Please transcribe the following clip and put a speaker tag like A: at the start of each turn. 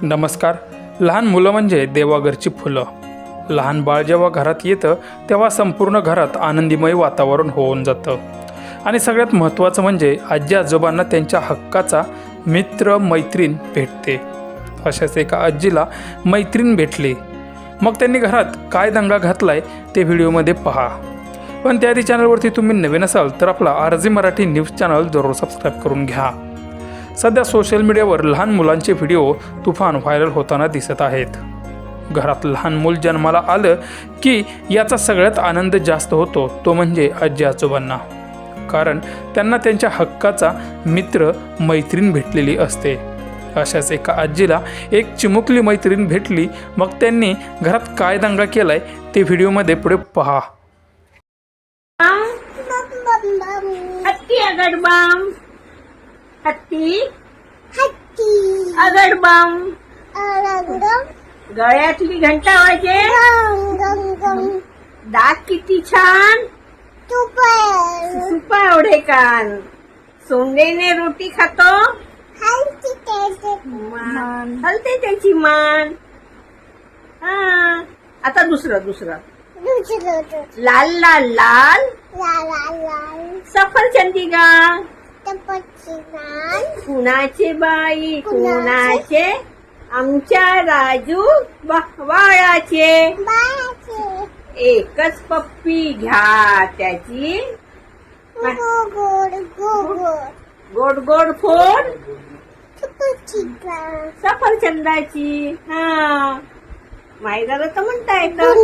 A: नमस्कार. लहान मुलं म्हणजे देवाघरची फुलं. लहान बाळ जेव्हा घरात येतं तेव्हा संपूर्ण घरात आनंदीमय वातावरण होऊन जातं. आणि सगळ्यात महत्त्वाचं म्हणजे आजी आजोबांना त्यांच्या हक्काचा मित्र मैत्रीण भेटते. अशाच एका आजीला मैत्रीण भेटली. मग त्यांनी घरात काय दंगा घातलाय ते व्हिडिओमध्ये पहा. पण त्याआधी चॅनलवरती तुम्ही नवीन असाल तर आपला आरजी मराठी न्यूज चॅनल जरूर सबस्क्राईब करून घ्या. सध्या सोशल मीडियावर लहान मुलांचे व्हिडिओ तुफान व्हायरल होताना दिसत आहेत. घरात लहान मूल जन्माला आलं की याचा सगळ्यात आनंद जास्त होतो तो म्हणजे आजी आजोबांना. कारण त्यांना त्यांच्या हक्काचा मित्र मैत्रीण भेटलेली असते. अशाच एका आजीला एक चिमुकली मैत्रीण भेटली मग त्यांनी घरात काय दंगा केलाय ते व्हिडिओमध्ये पुढे पहा.
B: हत्ती? अगडबाम हत्ती. अगडबाम. गळ्यातली घंटा वाजे. दात किती छान. सुपा एवढे कान. सोंडेने रोटी खातो. मान. हलते त्याची मान. हा. आता दुसरं दुसरं. लाल लाल लाल. सफरचंदी गा कुणाचे बाई? कुणाचे? आमच्या राजू बाळाचे. एकच पप्पी घ्या त्याची. गोड गोड फोड. सफरचंदाची. हा. माहिती तर म्हणता येतं